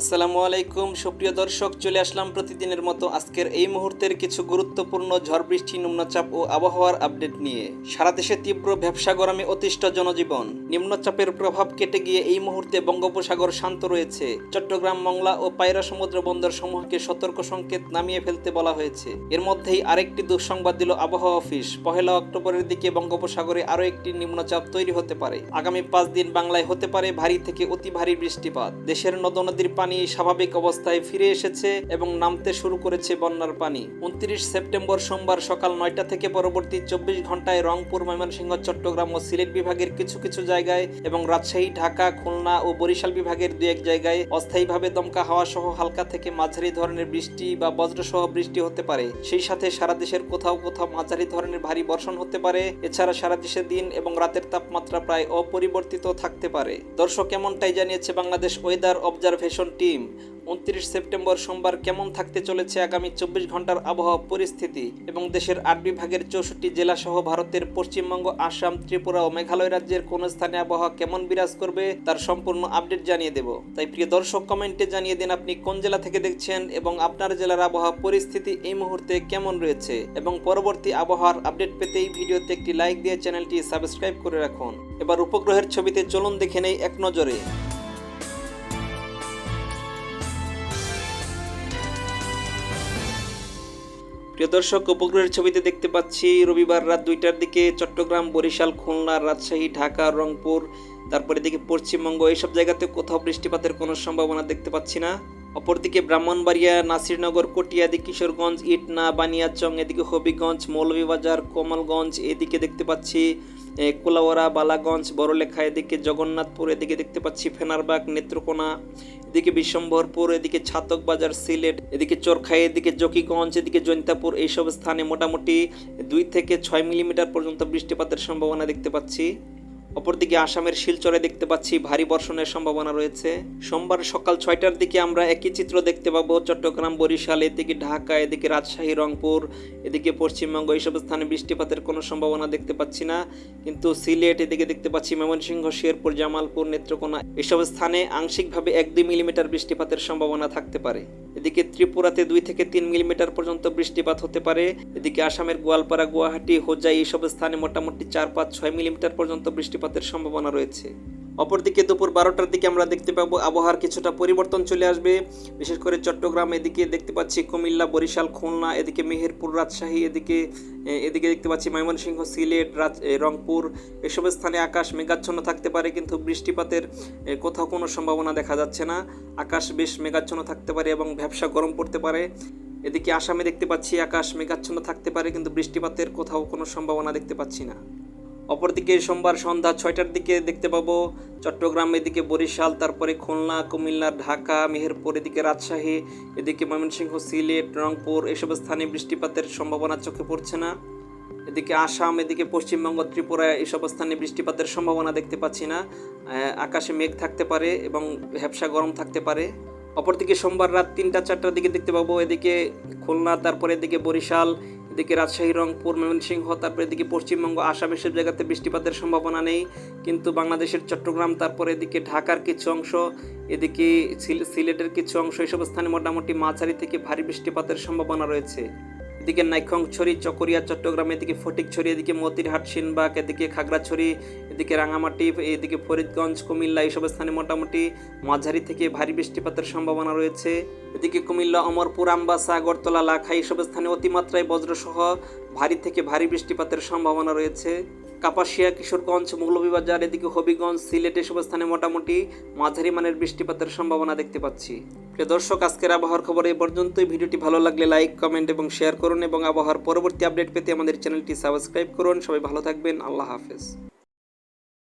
আসসালামু আলাইকুম, সুপ্রিয় দর্শক, চলে আসলাম প্রতিদিনের মতো আজকের এই মুহূর্তের কিছু গুরুত্বপূর্ণ ঝড় বৃষ্টি, নিম্নচাপ ও আবহাওয়ার আপডেট নিয়ে। সারা দেশে তীব্র ব্যবসা গরমে অতিষ্ঠ জনজীবন। নিম্নচাপের প্রভাব কেটে গিয়ে এই মুহূর্তে বঙ্গোপসাগর শান্ত রয়েছে। চট্টগ্রাম, মংলা ও পায়রা সমুদ্র বন্দর সমূহকে সতর্ক সংকেত নামিয়ে ফেলতে বলা হয়েছে। এর মধ্যেই আরেকটি দুঃসংবাদ দিল আবহাওয়া অফিস। পহেলা অক্টোবরের দিকে বঙ্গোপসাগরে আরও একটি নিম্নচাপ তৈরি হতে পারে। আগামী পাঁচ দিন বাংলায় হতে পারে ভারী থেকে অতি ভারী বৃষ্টিপাত। দেশের নদ নদীর পানি স্বাভাবিক অবস্থায় ফিরে এসেছে এবং নামতে শুরু করেছে বন্যার পানি। উনত্রিশ সেপ্টেম্বর সোমবার সকাল নয়টা থেকে পরবর্তী চব্বিশ ঘন্টায় রংপুর, ময়মনসিংহ, চট্টগ্রাম ও সিলেট বিভাগের কিছু কিছু জায়গায় এবং রাজশাহী, ঢাকা, খুলনা ও বরিশাল বিভাগের দু এক জায়গায় অস্থায়ীভাবে দমকা হাওয়া সহ হালকা থেকে মাঝারি ধরনের বৃষ্টি বা বজ্রসহ বৃষ্টি হতে পারে। সেই সাথে সারা দেশের কোথাও কোথাও মাঝারি ধরনের ভারী বর্ষণ হতে পারে। এছাড়া সারা দেশে দিন এবং রাতের তাপমাত্রা প্রায় অপরিবর্তিত থাকতে পারে। দর্শক, এমনটাই জানিয়েছে বাংলাদেশ ওয়েদার অবজারভেশন টিম, উনত্রিশ সেপ্টেম্বর সোমবার কেমন থাকতে চলেছে আগামী চব্বিশ ঘণ্টার আবহাওয়া পরিস্থিতি? এবং দেশের আট বিভাগের চৌষট্টি জেলা সহ ভারতের পশ্চিমবঙ্গ, আসাম, ত্রিপুরা ও মেঘালয় রাজ্যের কোন স্থানে আবহাওয়া কেমন বিরাজ করবে তার সম্পূর্ণ আপডেট জানিয়ে দেব। তাই প্রিয় দর্শক, কমেন্টে জানিয়ে দিন আপনি কোন জেলা থেকে দেখছেন এবং আপনার জেলার আবহাওয়া পরিস্থিতি এই মুহূর্তে কেমন রয়েছে। এবং পরবর্তী আবহাওয়ার আপডেট পেতে এই ভিডিওতে একটি লাইক দিয়ে চ্যানেলটি সাবস্ক্রাইব করে রাখুন। এবার উপগ্রহের ছবিতে চলুন দেখে নেই এক নজরে। প্রিয় দর্শক, উপগ্রহের ছবিতে দেখতে পাচ্ছি রবিবার রাত দুইটার দিকে চট্টগ্রাম, বরিশাল, খুলনা, রাজশাহী, ঢাকা, রংপুর, তারপরে দিকে পশ্চিমবঙ্গ, এইসব জায়গাতে কোথাও বৃষ্টিপাতের কোনো সম্ভাবনা দেখতে পাচ্ছি না। অপরদিকে ব্রাহ্মণবাড়িয়া, নাসিরনগর কটিয়াদি কিশোরগঞ্জ, ইটনা, বানিয়াচং, এদিকে হবিগঞ্জ, মৌলভীবাজার, কমলগঞ্জ, এদিকে দেখতে পাচ্ছি কোলাওয়ারা বালাগঞ্জ, বড়লেখা, এদিকে জগন্নাথপুর, এদিকে দেখতে পাচ্ছি ফেনারবাগ, নেত্রকোনা, এদিকে বিশ্বম্ভরপুর, এদিকে ছাতক বাজার, সিলেট, এদিকে চরখাই, এদিকে জকিগঞ্জ, এদিকে জৈন্তাপুর, এইসব স্থানে মোটামুটি দুই থেকে ছয় মিলিমিটার পর্যন্ত বৃষ্টিপাতের সম্ভাবনা দেখতে পাচ্ছি। অপরদিকে আসামের শিলচরে দেখতে পাচ্ছি ভারী বর্ষণের সম্ভাবনা রয়েছে। সোমবার সকাল ছয়টার দিকে আমরা একই চিত্র দেখতে পাবো। চট্টগ্রাম, বরিশাল, এদিকে ঢাকা, এদিকে রাজশাহী, রংপুর, এদিকে পশ্চিমবঙ্গ। এইসব স্থানে বৃষ্টিপাতের কোনো সম্ভাবনা দেখতে পাচ্ছি না। কিন্তু সিলেট, এদিকে দেখতে পাচ্ছি ময়মনসিংহ, শেরপুর, জামালপুর, নেত্রকোনা। এসব স্থানে আংশিকভাবে এক দুই মিলিমিটার বৃষ্টিপাতের সম্ভাবনা থাকতে পারে। এদিকে ত্রিপুরাতে দুই থেকে তিন মিলিমিটার পর্যন্ত বৃষ্টিপাত হতে পারে। এদিকে আসামের গোয়ালপাড়া, গুয়াহাটি, হোজাই এইসব স্থানে মোটামুটি চার পাঁচ ছয় মিলিমিটার পর্যন্ত বৃষ্টিপাতের সম্ভাবনা রয়েছে। অপরদিকে দুপুর বারোটার দিকে আমরা দেখতে পাবো আবহাওয়ার কিছুটা পরিবর্তন চলে আসবে। বিশেষ করে চট্টগ্রাম এদিকে দেখতে পাচ্ছি কুমিল্লা, বরিশাল, খুলনা, এদিকে মেহেরপুর, রাজশাহী, এদিকে এদিকে দেখতে পাচ্ছি ময়মনসিংহ, সিলেট, রাজ রংপুর এসব স্থানে আকাশ মেঘাচ্ছন্ন থাকতে পারে কিন্তু বৃষ্টিপাতের কোথাও কোনো সম্ভাবনা দেখা যাচ্ছে না। আকাশ বেশ মেঘাচ্ছন্ন থাকতে পারে এবং ব্যবসা গরম পড়তে পারে। এদিকে আসামে দেখতে পাচ্ছি আকাশ মেঘাচ্ছন্ন থাকতে পারে কিন্তু বৃষ্টিপাতের কোথাও কোনো সম্ভাবনা দেখতে পাচ্ছি না। অপরদিকে সোমবার সন্ধ্যা ছয়টার দিকে দেখতে পাবো চট্টগ্রাম, এদিকে বরিশাল, তারপরে খুলনা, কুমিল্লা, ঢাকা, মেহেরপুর, এদিকে রাজশাহী, এদিকে ময়মনসিংহ, সিলেট, রংপুর, এসব স্থানে বৃষ্টিপাতের সম্ভাবনা চোখে পড়ছে না। এদিকে আসাম, এদিকে পশ্চিমবঙ্গ, ত্রিপুরা, এসব স্থানে বৃষ্টিপাতের সম্ভাবনা দেখতে পাচ্ছি না। আকাশে মেঘ থাকতে পারে এবং ভ্যাবসা গরম থাকতে পারে। অপরদিকে সোমবার রাত তিনটা, চারটার দিকে দেখতে পাবো এদিকে খুলনা, তারপরে এদিকে বরিশাল এদিকে রাজশাহী, রংপুর, ময়মনসিংহ, তারপরে এদিকে পশ্চিমবঙ্গ, আসাম এসব জায়গাতে বৃষ্টিপাতের সম্ভাবনা নেই। কিন্তু বাংলাদেশের চট্টগ্রাম, তারপরে এদিকে ঢাকার কিছু অংশ, এদিকে সিল- সিলেটের কিছু অংশ, এসব স্থানে মোটামুটি মাঝারি থেকে ভারী বৃষ্টিপাতের সম্ভাবনা রয়েছে। এদিকে নাইখংছড়ি চকরিয়া, চট্টগ্রাম, এদিকে ফটিকছড়ি এদিকে মতিরহাট, সিনবাগ, এদিকে খাগড়াছড়ি এদিকে রাঙামাটি, এদিকে ফরিদগঞ্জ, কুমিল্লা, এইসব স্থানে মোটামুটি মাঝারি থেকে ভারী বৃষ্টিপাতের সম্ভাবনা রয়েছে। এদিকে কুমিল্লা, অমরপুর, আমবাসা, আগরতলা, লাখা, এইসব স্থানে অতিমাত্রায় বজ্রসহ ভারী থেকে ভারী বৃষ্টিপাতের সম্ভাবনা রয়েছে। কাপাসিয়া, কিশোরগঞ্জ, মৌলভীবাজার, এদিকে হবিগঞ্জ, সিলেট এসব স্থানে মোটামুটি মাঝারি মানের বৃষ্টিপাতের সম্ভাবনা দেখতে পাচ্ছি। প্রিয় দর্শক, আজকের আবহাওয়ার খবর এই পর্যন্তই। ভিডিওটি ভালো লাগলে লাইক, কমেন্ট এবং শেয়ার করুন এবং আবহাওয়ার পরবর্তী আপডেট পেতে আমাদের চ্যানেলটি সাবস্ক্রাইব করুন। সবাই ভালো থাকবেন। আল্লাহ হাফেজ।